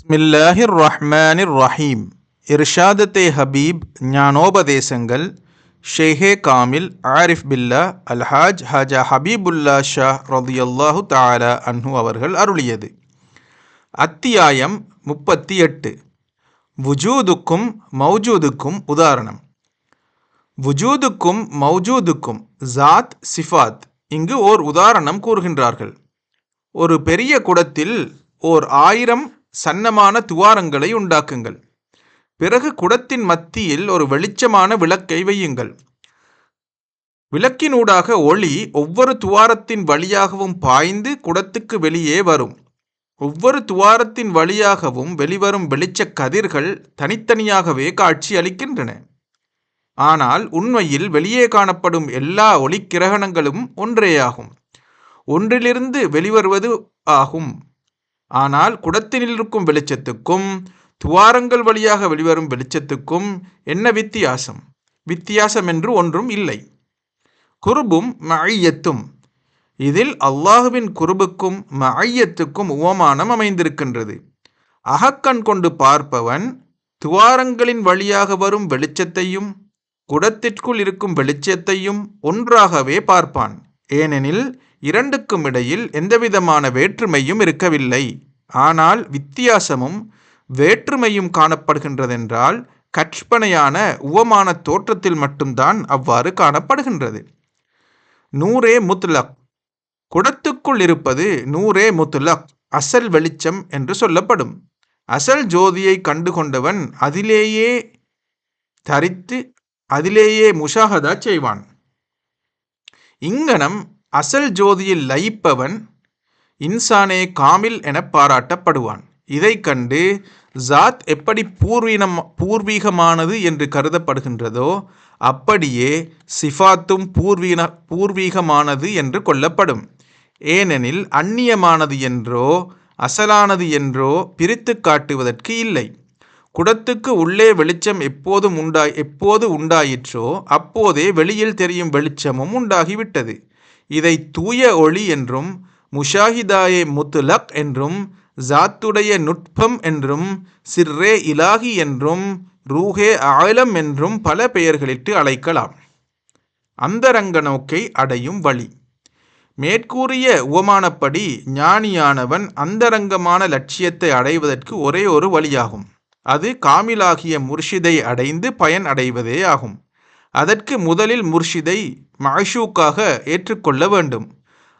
பிஸ்மில்லாஹிர் ரஹ்மானிர் ரஹீம் இர்ஷாதத்தே ஹபீப் ஞானோபதேசங்கள் ஷேஹே காமில் ஆரிஃப் பில்லா அல்ஹாஜ் ஹாஜா ஹபீபுல்லா ஷா ரதியல்லாஹு தாரா அன்ஹு அவர்கள் அருளியது அத்தியாயம் முப்பத்தி எட்டு வுஜூதுக்கும் மௌஜூதுக்கும் உதாரணம் வுஜூதுக்கும் மௌஜூதுக்கும் ஜாத் சிஃபாத் இங்கு ஓர் உதாரணம் கூறுகின்றார்கள் ஒரு பெரிய குடத்தில் ஓர் ஆயிரம் சன்னமான துவாரங்களை உண்டாக்குங்கள். பிறகு குடத்தின் மத்தியில் ஒரு வெளிச்சமான விளக்கை வையுங்கள். விளக்கினூடாக ஒளி ஒவ்வொரு துவாரத்தின் வழியாகவும் பாய்ந்து குடத்துக்கு வெளியே வரும். ஒவ்வொரு துவாரத்தின் வழியாகவும் வெளிவரும் வெளிச்சக் கதிர்கள் தனித்தனியாகவே காட்சி அளிக்கின்றன. ஆனால் உண்மையில் வெளியே காணப்படும் எல்லா ஒளிக்கிரகணங்களும் ஒன்றேயாகும். ஒன்றிலிருந்து வெளிவருவது ஆகும். ஆனால் குடத்தினில் இருக்கும் வெளிச்சத்துக்கும் துவாரங்கள் வழியாக வெளிவரும் வெளிச்சத்துக்கும் என்ன வித்தியாசம்? வித்தியாசம் என்று ஒன்றும் இல்லை. குருபும் மழையத்தும் இதில் அல்லாஹுவின் குருபுக்கும் மழையத்துக்கும் உவமானம் அமைந்திருக்கின்றது. அகக்கண் கொண்டு பார்ப்பவன் துவாரங்களின் வழியாக வரும் வெளிச்சத்தையும் குடத்திற்குள் இருக்கும் வெளிச்சத்தையும் ஒன்றாகவே பார்ப்பான். ஏனெனில் இரண்டுக்கும் இடையில் எந்தவிதமான வேற்றுமையும் இருக்கவில்லை. ஆனால் வித்தியாசமும் வேற்றுமையும் காணப்படுகின்றதென்றால் கற்பனையான உவமான தோற்றத்தில் மட்டும்தான் அவ்வாறு காணப்படுகின்றது. நூரே முத்லக் குடத்துக்குள் இருப்பது நூரே முத்லக் அசல் வெளிச்சம் என்று சொல்லப்படும். அசல் ஜோதியை கண்டு கொண்டவன் அதிலேயே தரித்து அதிலேயே முஷாகதா செய்வான். இங்கனம் அசல் ஜோதியில் லயிப்பவன் இன்சானே காமில் என பாராட்டப்படுவான். இதை கண்டு ஜாத் எப்படி பூர்வீனம் பூர்வீகமானது என்று கருதப்படுகின்றதோ அப்படியே சிஃபாத்தும் பூர்வீன பூர்வீகமானது என்று கொள்ளப்படும். ஏனெனில் அந்நியமானது என்றோ அசலானது என்றோ பிரித்து காட்டுவதற்கு இல்லை. குடத்துக்கு உள்ளே வெளிச்சம் எப்போதும் உண்டாய் எப்போது உண்டாயிற்றோ அப்போதே வெளியில் தெரியும் வெளிச்சமும் உண்டாகிவிட்டது. இதை தூய ஒளி என்றும் முஷாஹிதாயே முத்துலக் என்றும் ஜாத்துடைய நுட்பம் என்றும் சிர்ரே இலாகி என்றும் ரூஹே ஆலம் என்றும் பல பெயர்களிட்டு அழைக்கலாம். அந்தரங்க நோக்கை அடையும் வழி. மேற்கூறிய உவமானப்படி ஞானியானவன் அந்தரங்கமான லட்சியத்தை அடைவதற்கு ஒரே ஒரு வழியாகும். அது காமிலாகிய முர்ஷிதை அடைந்து பயன் அடைவதே ஆகும். அதற்கு முதலில் முர்ஷிதை மஷூக்காக ஏற்றுக்கொள்ள வேண்டும்.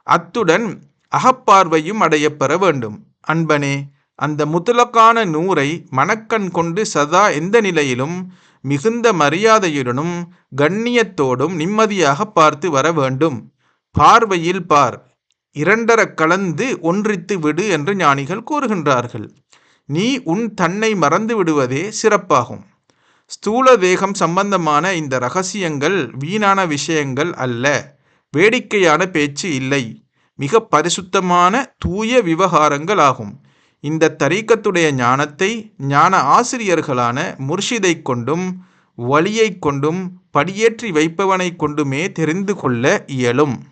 அத்துடன் அகப்பார்வையும் அடையப்பெற வேண்டும். அன்பனே அந்த முதலக்கான நூரை மணக்கண் கொண்டு சதா எந்த நிலையிலும் மிகுந்த மரியாதையுடனும் கண்ணியத்தோடும் நிம்மதியாக பார்த்து வர வேண்டும். பார்வையில் பார் இரண்டர கலந்து ஒன்றித்து விடு என்று ஞானிகள் கூறுகின்றார்கள். நீ உன் தன்னை மறந்து விடுவதே சிறப்பாகும். ஸ்தூல தேகம் சம்பந்தமான இந்த ரகசியங்கள் வீணான விஷயங்கள் அல்ல. வேடிக்கையான பேச்சு இல்லை. மிக பரிசுத்தமான தூய விவகாரங்கள் ஆகும். இந்த தரீக்கத்துடைய ஞானத்தை ஞான ஆசிரியர்களான முர்ஷிதை கொண்டும் வழியை கொண்டும் படியேற்றி வைப்பவனை கொண்டுமே தெரிந்து கொள்ள இயலும்.